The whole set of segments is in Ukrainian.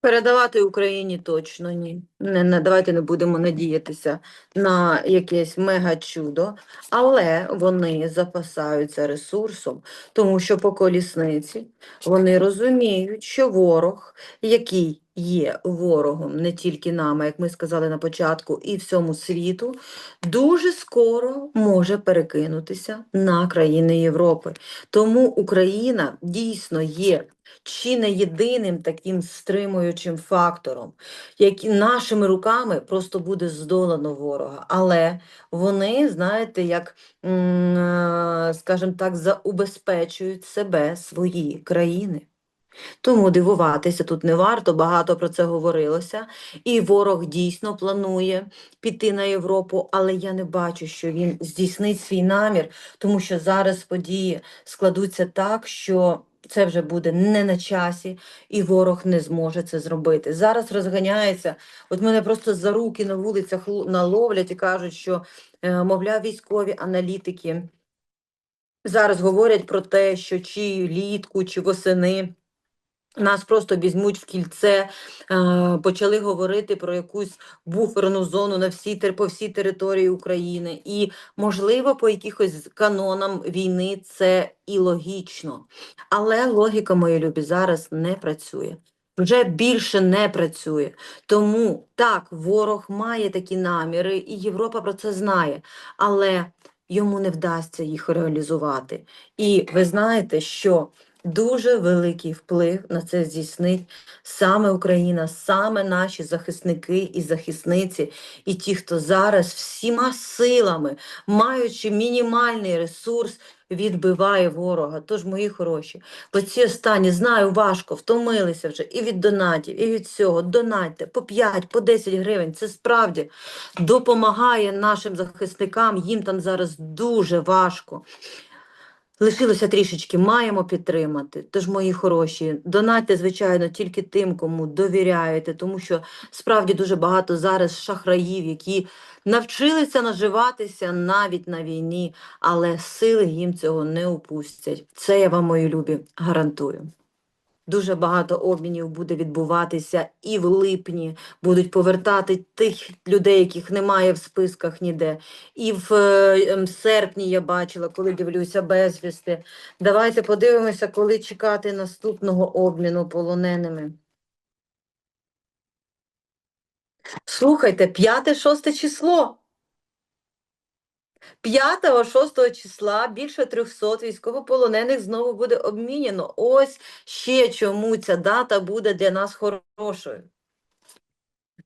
Передавати Україні точно ні. Не, не, давайте не будемо надіятися на якесь мега-чудо, але вони запасаються ресурсом, тому що по колісниці вони розуміють, що ворог, який є ворогом не тільки нами, як ми сказали на початку, і всьому світу, дуже скоро може перекинутися на країни Європи. Тому Україна дійсно є чи не єдиним таким стримуючим фактором, які нашими руками просто буде здолано ворога. Але вони, знаєте, як, е, скажімо так, заубезпечують себе, свої країни. Тому дивуватися тут не варто, багато про це говорилося. І ворог дійсно планує піти на Європу, але я не бачу, що він здійснить свій намір, тому що зараз події складуться так, що це вже буде не на часі, і ворог не зможе це зробити. Зараз розганяється. От мене просто за руки на вулицях наловлять і кажуть, що, е, мовляв, військові аналітики зараз говорять про те, що чи літку, чи восени. Нас просто візьмуть в кільце, е, почали говорити про якусь буферну зону на всій, по всій території України. І, можливо, по якихось канонам війни це і логічно. Але логіка, мої любі, зараз не працює. Вже більше не працює. Тому так, ворог має такі наміри, і Європа про це знає, але йому не вдасться їх реалізувати. І ви знаєте, що Дуже великий вплив на це здійснить саме Україна, саме наші захисники і захисниці, і ті, хто зараз всіма силами, маючи мінімальний ресурс, відбиває ворога. Тож, мої хороші, по ці останні знаю, важко, втомилися вже і від донатів, і від цього. Донатьте по 5, по 10 гривень. Це справді допомагає нашим захисникам. Їм там зараз дуже важко. Лишилося трішечки, маємо підтримати. Тож, мої хороші, донатьте, звичайно, тільки тим, кому довіряєте, тому що справді дуже багато зараз шахраїв, які навчилися наживатися навіть на війні, але сили їм цього не упустять. Це я вам, мої любі, гарантую. Дуже багато обмінів буде відбуватися і в липні будуть повертати тих людей, яких немає в списках ніде. І в е, серпні я бачила, коли дивлюся безвісти. Давайте подивимося, коли чекати наступного обміну полоненими. Слухайте, 5-6 число. 5-6 числа більше 300 військовополонених знову буде обміняно. Ось ще чому ця дата буде для нас хорошою.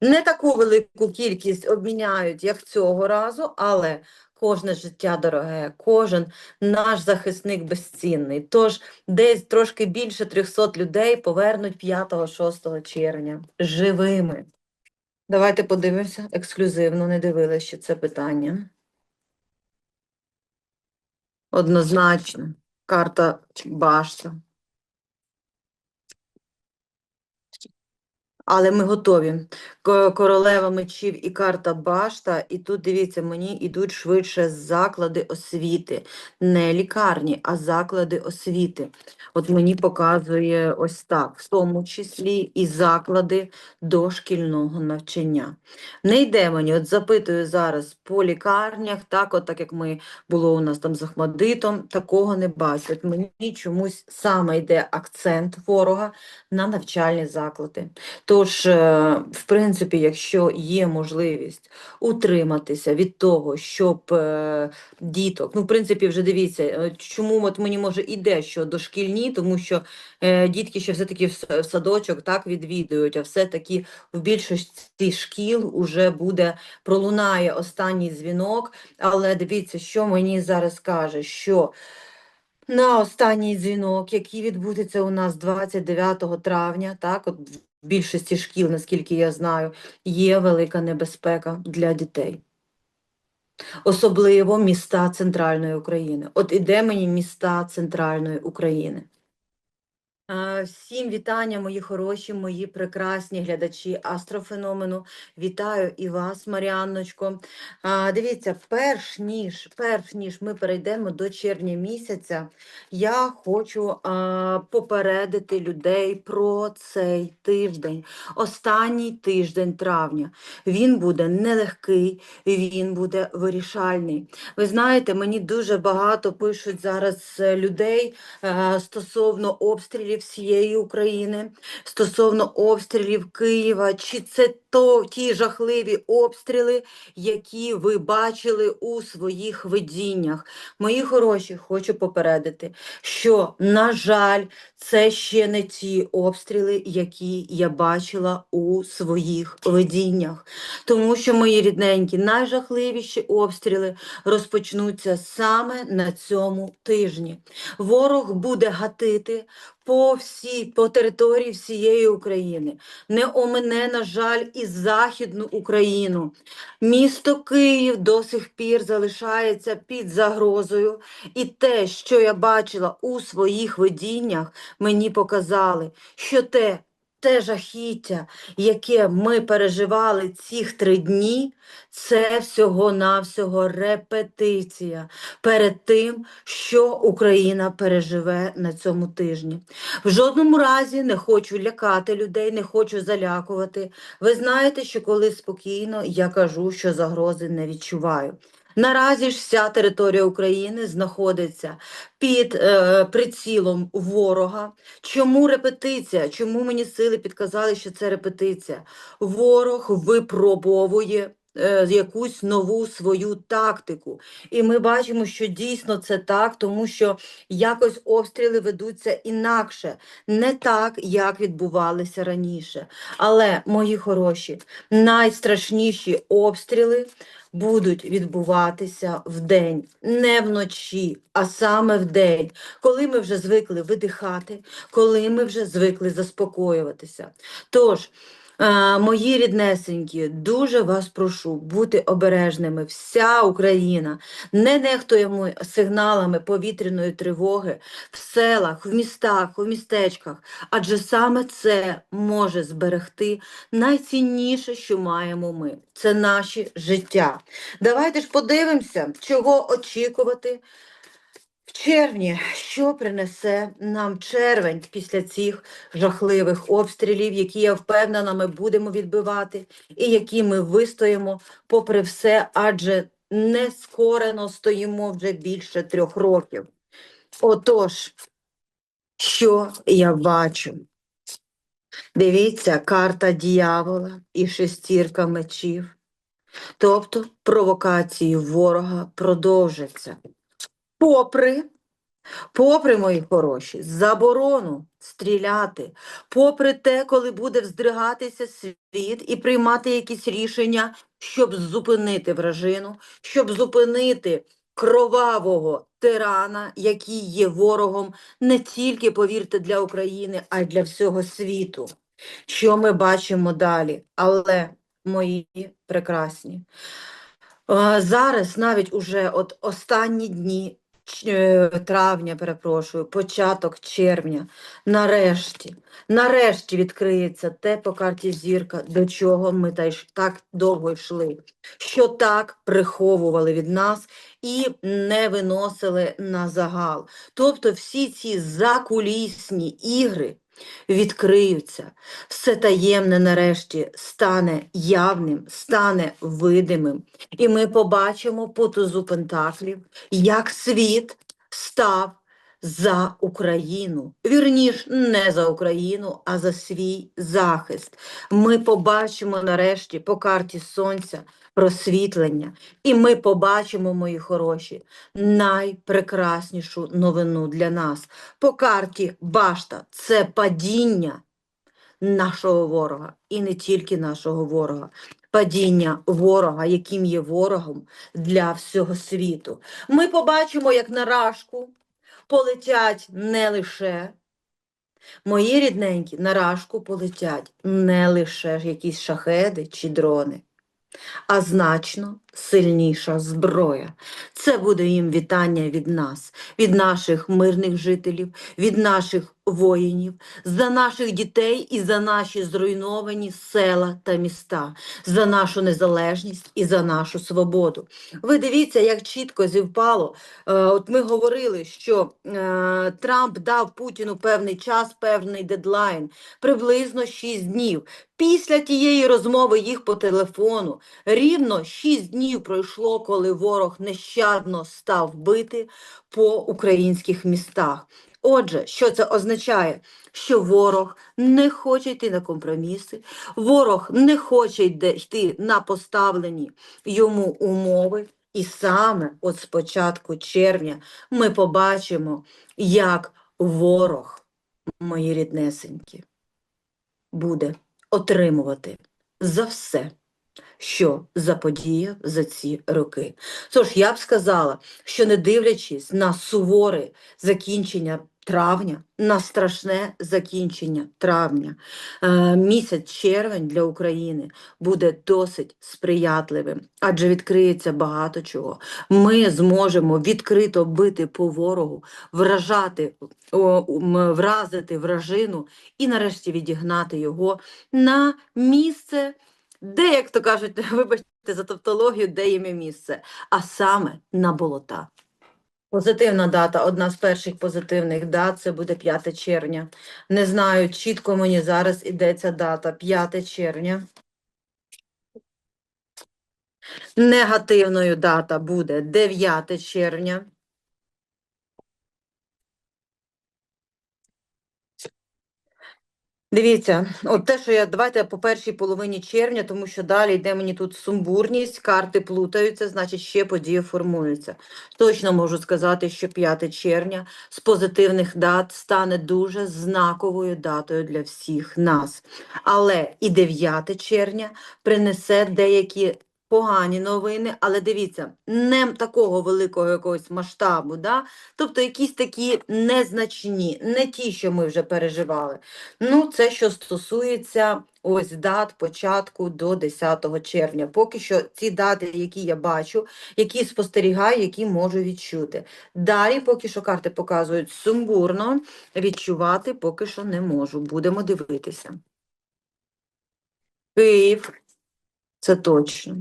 Не таку велику кількість обміняють, як цього разу, але кожне життя дороге, кожен наш захисник безцінний. Тож десь трошки більше 300 людей повернуть 5-6 червня живими. Давайте подивимося ексклюзивно, не дивилися ще це питання. Однозначно. Карта башта. Але ми готові. Королева мечів і карта башта. І тут, дивіться, мені йдуть швидше заклади освіти. Не лікарні, а заклади освіти. От мені показує ось так, в тому числі і заклади дошкільного навчання. Не йде мені, от запитую зараз по лікарнях, так, от так як ми було у нас там з Ахмадитом, такого не бачу. От мені чомусь саме йде акцент ворога на навчальні заклади. Тож, е, в принципі, якщо є можливість утриматися від того, щоб е, діток, ну, в принципі, вже дивіться, е, чому от мені може іде, що дошкільні, тому що дітки ще все-таки в садочок так відвідують, а все-таки в більшості шкіл уже буде, пролунає останній дзвінок, але дивіться, що мені зараз каже, що на останній дзвінок, який відбудеться у нас 29 травня, так, от більшості шкіл, наскільки я знаю, є велика небезпека для дітей. Особливо міста Центральної України. От іде мені міста Центральної України. Всім вітання, мої хороші, мої прекрасні глядачі астрофеномену. Вітаю і вас, Маріанночко. Дивіться, перш ніж, перш ніж ми перейдемо до червня місяця, я хочу попередити людей про цей тиждень, останній тиждень травня. Він буде нелегкий, він буде вирішальний. Ви знаєте, мені дуже багато пишуть зараз е, людей е, стосовно обстрілів всієї України, стосовно обстрілів Києва, чи це то ті жахливі обстріли, які ви бачили у своїх видіннях. Мої хороші, хочу попередити, що, на жаль, це ще не ті обстріли, які я бачила у своїх видіннях. Тому що, мої рідненькі, найжахливіші обстріли розпочнуться саме на цьому тижні. Ворог буде гатити по всій, по території всієї України. Не омине, на жаль, і Західну Україну. Місто Київ до сих пір залишається під загрозою. І те, що я бачила у своїх видіннях, мені показали, що те, те жахіття, яке ми переживали цих три дні, це всього-навсього репетиція перед тим, що Україна переживе на цьому тижні. В жодному разі не хочу лякати людей, не хочу залякувати. Ви знаєте, що коли спокійно, я кажу, що загрози не відчуваю. Наразі ж вся територія України знаходиться під е, прицілом ворога. Чому репетиція? Чому мені сили підказали, що це репетиція? Ворог випробовує якусь нову свою тактику. І ми бачимо, що дійсно це так, тому що якось обстріли ведуться інакше, не так, як відбувалися раніше. Але, мої хороші, найстрашніші обстріли будуть відбуватися вдень, не вночі, а саме вдень, коли ми вже звикли видихати, коли ми вже звикли заспокоюватися. Тож, е, мої ріднесенькі, дуже вас прошу бути обережними. Вся Україна не нехтуємо сигналами повітряної тривоги в селах, в містах, в містечках, адже саме це може зберегти найцінніше, що маємо ми. Це наші життя. Давайте ж подивимося, чого очікувати червні, що принесе нам червень після цих жахливих обстрілів, які я впевнена, ми будемо відбивати, і які ми вистоїмо попри все, адже нескорено стоїмо вже більше трьох років. Отож, що я бачу? Дивіться, карта дьявола і шестірка мечів. Тобто провокації ворога продовжаться. Попри, попри, мої хороші, заборону стріляти, попри те, коли буде вздригатися світ і приймати якісь рішення, щоб зупинити вражину, щоб зупинити кровавого тирана, який є ворогом не тільки, повірте, для України, а й для всього світу. Що ми бачимо далі? Але мої прекрасні. Зараз навіть уже от останні дні травня, перепрошую, початок червня, нарешті, нарешті відкриється те по карті зірка, до чого ми та так довго йшли, що так приховували від нас і не виносили на загал. Тобто всі ці закулісні ігри відкриються, все таємне нарешті стане явним, стане видимим. І ми побачимо по тузу Пентаклів, як світ став за Україну. Вірніш, не за Україну, а за свій захист. Ми побачимо нарешті по карті Сонця просвітлення. І ми побачимо, мої хороші, найпрекраснішу новину для нас. По карті Башта це падіння нашого ворога, і не тільки нашого ворога. Падіння ворога, яким є ворогом для всього світу. Ми побачимо, як на рашку полетять не лише мої рідненькі, на рашку полетять не лише якісь шахеди чи дрони, а значно сильніша зброя. Це буде їм вітання від нас, від наших мирних жителів, від наших воїнів, за наших дітей і за наші зруйновані села та міста, за нашу незалежність і за нашу свободу. Ви дивіться, як чітко зівпало. Е, От ми говорили, що е, Трамп дав Путіну певний час, певний дедлайн, приблизно 6 днів. Після тієї розмови їх по телефону рівно 6 днів пройшло, коли ворог нещадно став бити по українських містах. Отже, що це означає? Що ворог не хоче йти на компроміси, ворог не хоче йти на поставлені йому умови. І саме от з початку червня ми побачимо, як ворог, мої ріднесенькі, буде отримувати за все, що заподіяв за ці роки. Тож я б сказала, що не дивлячись на суворе закінчення травня, на страшне закінчення травня, е, місяць червень для України буде досить сприятливим, адже відкриється багато чого. Ми зможемо відкрито бити по ворогу, вражати, вразити вражину і нарешті відігнати його на місце, де, як то кажуть, вибачте за тавтологію, де їм і місце, а саме на болота. Позитивна дата, одна з перших позитивних дат, це буде 5 червня. Не знаю, чітко мені зараз іде ця дата, 5 червня. Негативною дата буде 9 червня. Дивіться, от те, що я давайте по першій половині червня, тому що далі йде мені тут сумбурність, карти плутаються, значить ще події формуються. Точно можу сказати, що 5 червня з позитивних дат стане дуже знаковою датою для всіх нас. Але і 9 червня принесе деякі погані новини, але дивіться, не такого великого якогось масштабу, да? тобто якісь такі незначні, не ті, що ми вже переживали. Ну, це що стосується ось дат початку до 10 червня. Поки що ці дати, які я бачу, які спостерігаю, які можу відчути. Далі, поки що карти показують сумбурно, відчувати поки що не можу. Будемо дивитися. Київ, це точно.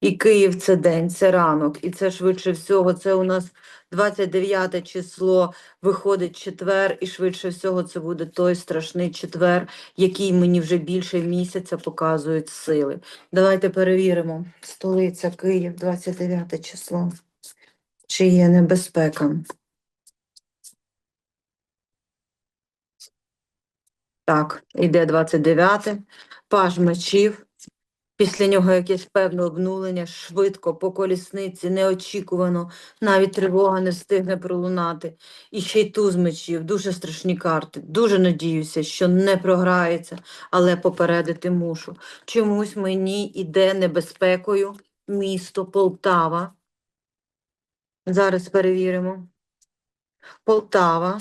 І Київ це день, це ранок, і це швидше всього, це у нас 29 число, виходить четвер, і швидше всього це буде той страшний четвер, який мені вже більше місяця показують сили. Давайте перевіримо. Столиця Київ, 29 число. Чи є небезпека? Так, іде 29, паж мечів. Після нього якесь певне обнулення, швидко, по колісниці, неочікувано, навіть тривога не встигне пролунати. І ще й туз мечів, дуже страшні карти. Дуже надіюся, що не програється, але попередити мушу. Чомусь мені іде небезпекою місто Полтава. Зараз перевіримо. Полтава.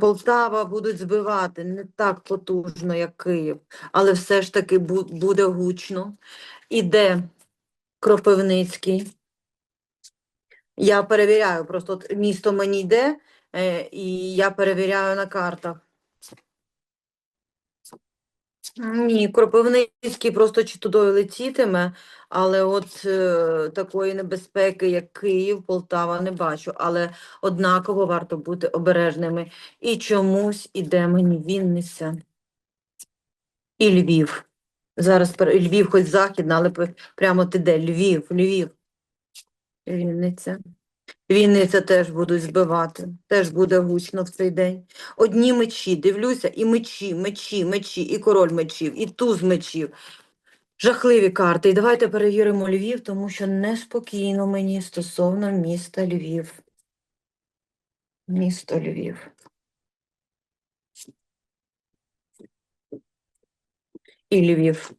Полтава будуть збивати не так потужно, як Київ, але все ж таки буде гучно. Іде Кропивницький. Я перевіряю, просто місто мені йде, е, і я перевіряю на картах. Ні, Кропивницький просто чи туди летітиме, але от е, такої небезпеки, як Київ, Полтава, не бачу. Але однаково варто бути обережними. І чомусь іде мені Вінниця і Львів. Зараз Львів хоч західна, але прямо ти де? Львів, Львів. Вінниця. Вінниця теж будуть збивати, теж буде гучно в цей день. Одні мечі, дивлюся, і мечі, мечі, мечі, і король мечів, і туз мечів. Жахливі карти. І давайте перевіримо Львів, тому що неспокійно мені стосовно міста Львів. Місто Львів. І Львів.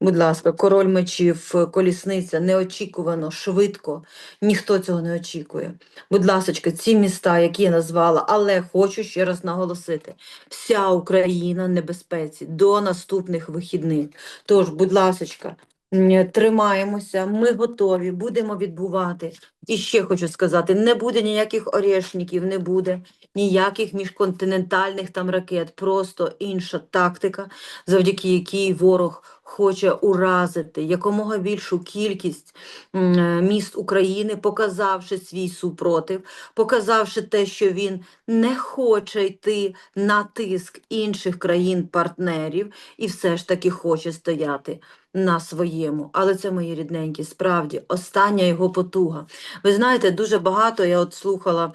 Будь ласка, король мечів, колісниця, неочікувано, швидко. Ніхто цього не очікує. Будь ласочка, ці міста, які я назвала, але хочу ще раз наголосити: вся Україна в небезпеці до наступних вихідних. Тож, будь ласочка, М, Тримаємося, ми готові, будемо відбувати. І ще хочу сказати, не буде ніяких орешників, не буде ніяких міжконтинентальних там ракет, просто інша тактика, завдяки якій ворог хоче уразити якомога більшу кількість е, міст України, показавши свій супротив, показавши те, що він не хоче йти на тиск інших країн-партнерів і все ж таки хоче стояти на своєму. Але це мої рідненькі, справді, остання його потуга. Ви знаєте, дуже багато я от слухала,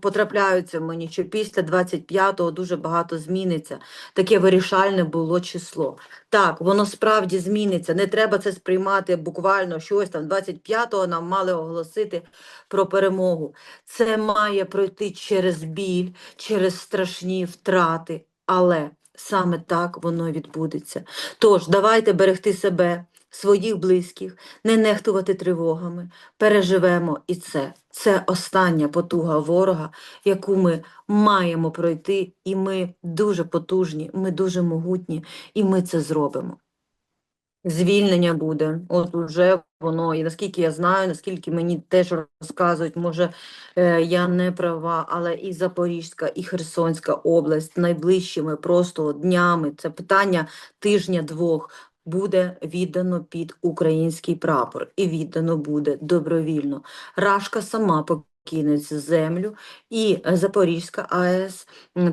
потрапляються мені, що після 25-го дуже багато зміниться. Таке вирішальне було число. Так, воно справді зміниться. Не треба це сприймати буквально щось там. 25-го нам мали оголосити про перемогу. Це має пройти через біль, через страшні втрати. Але саме так воно відбудеться. Тож, давайте берегти себе, своїх близьких, не нехтувати тривогами, переживемо і це. Це остання потуга ворога, яку ми маємо пройти, і ми дуже потужні, ми дуже могутні, і ми це зробимо. Звільнення буде, от уже воно, і наскільки я знаю, наскільки мені теж розказують, може е, я не права, але і Запорізька, і Херсонська область найближчими просто днями, це питання тижня-двох, буде віддано під український прапор. І віддано буде добровільно. Рашка сама цю землю, і е, Запорізька АЕС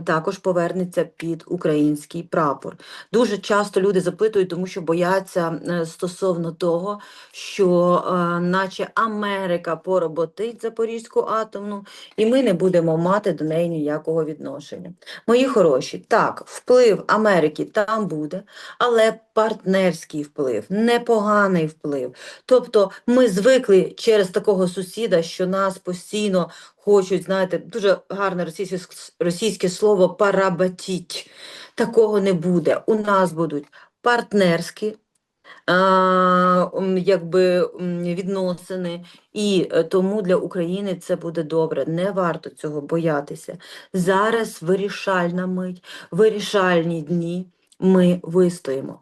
також повернеться під український прапор. Дуже часто люди запитують, тому що бояться е, стосовно того, що е, наче Америка пороботить Запорізьку атомну, і ми не будемо мати до неї ніякого відношення. Мої хороші, так, вплив Америки там буде, але партнерський вплив, непоганий вплив. Тобто ми звикли через такого сусіда, що нас постійно хочуть, знаєте, дуже гарне російське, російське слово парабатіть. Такого не буде. У нас будуть партнерські а, якби, відносини, і е, тому для України це буде добре. Не варто цього боятися. Зараз вирішальна мить, вирішальні дні. Ми вистоїмо.